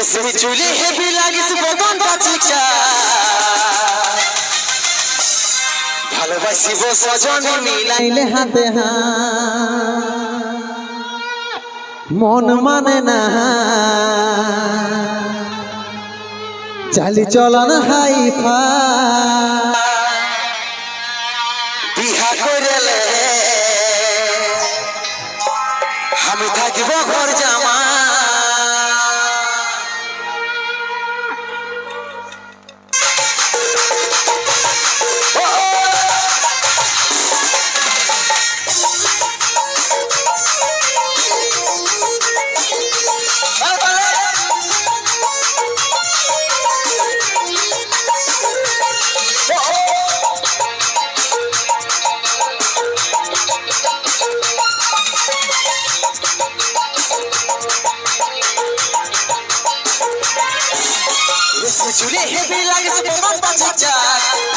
রেশমি চুলি হেভি লাগিস বদনটা চিকচা ভালোবাসিব সজনী মিলাইলে হাতে মন মানে না চালি চলন হাই বিহা করেলে আমি থাকিব ঘর চুলে হেভি লাগিস বদনটা চিকচা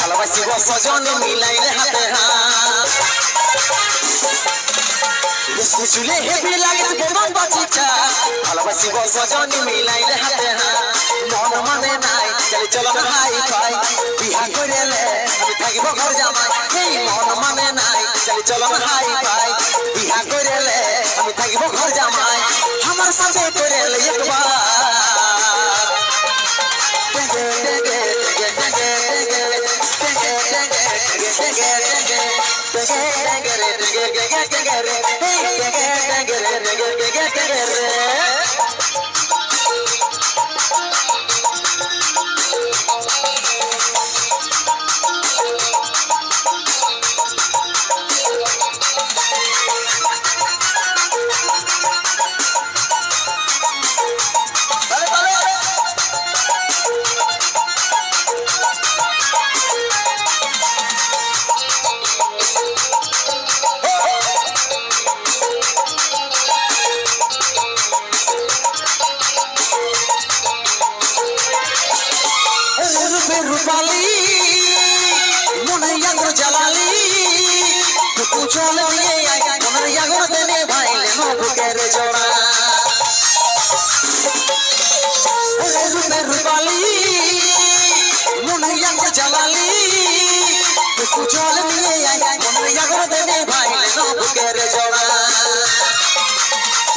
ভালোবাসিব সজনী মিলাইলে হাতে হাত। চুলে হেভি লাগিস বদনটা চিকচা ভালোবাসিব সজনী মিলাইলে হাতে হাত। মন মানে নাই, চালি চলন হাই ফাই। বিহা করেলে আমি থাকিব ঘর জামাই। এই মন মানে নাই, চালি চলন হাই ফাই। বিহা করেলে আমি থাকিব ঘর জামাই। আমার সাথে করেলে একবার। Hey, জ্বালালি টুকু চল দিয়ে মনের আগুন দেনে ভাইলে বুকের জোড়া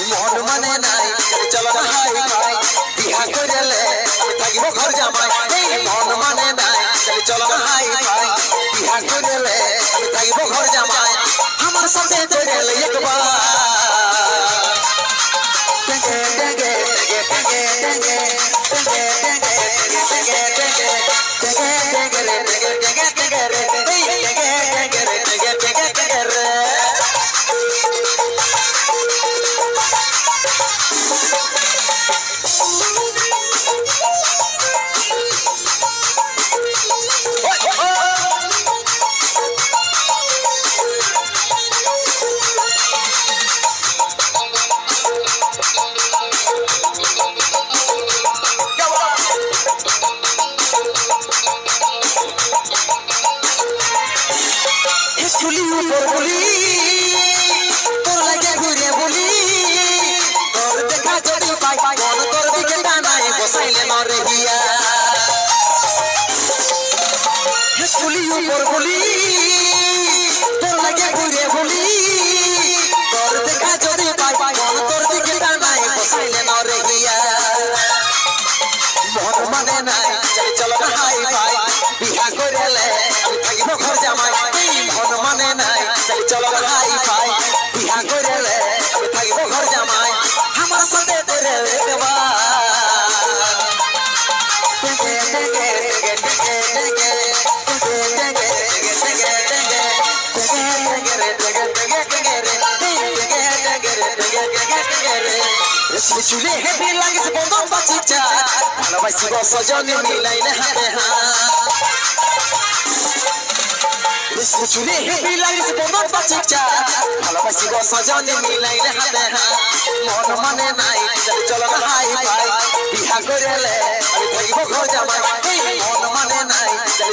মন মানে নাই চলো হাই ভাই বিহা করেলে থাকিব ঘর জামাই এই মন মানে নাই চলো হাই ভাই বিহা করেলে থাকিব ঘর জামাই আমার সাথে করেলে একবার সাইলে মার দিয়া গুলি উপর গুলি তোর লাগে ঘুরে গুলি তোর দেখা যদি পাই মন তোর দিকে তার নাই সাইলে মার দিয়া মন মানে নাই, চল হাই ভাই বিয়া করে আমি থাকিব ঘর জামাই রেশমি চুলে হেপি লাগে সে বন্ধন বাঁচি চায় ভালোবাসি বসজনে মিলাইলে হাতে রেশমি চুলে হেপি লাগে সে বন্ধন ভালোবাসি বসজনে মিলাইলে হাতে মন মানে নাই চলো হাই বিহা করেলে আমি থাকিব ঘর জামাই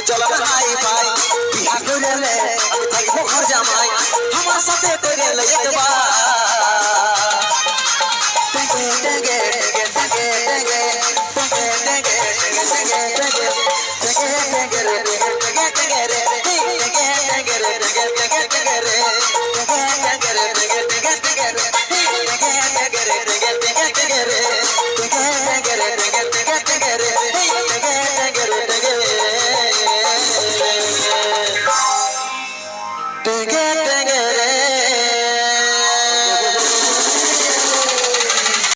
चल चल भाई भाई। बिहार घूमे ले अभी थक मो घर जमाई। हमार साथे तेरे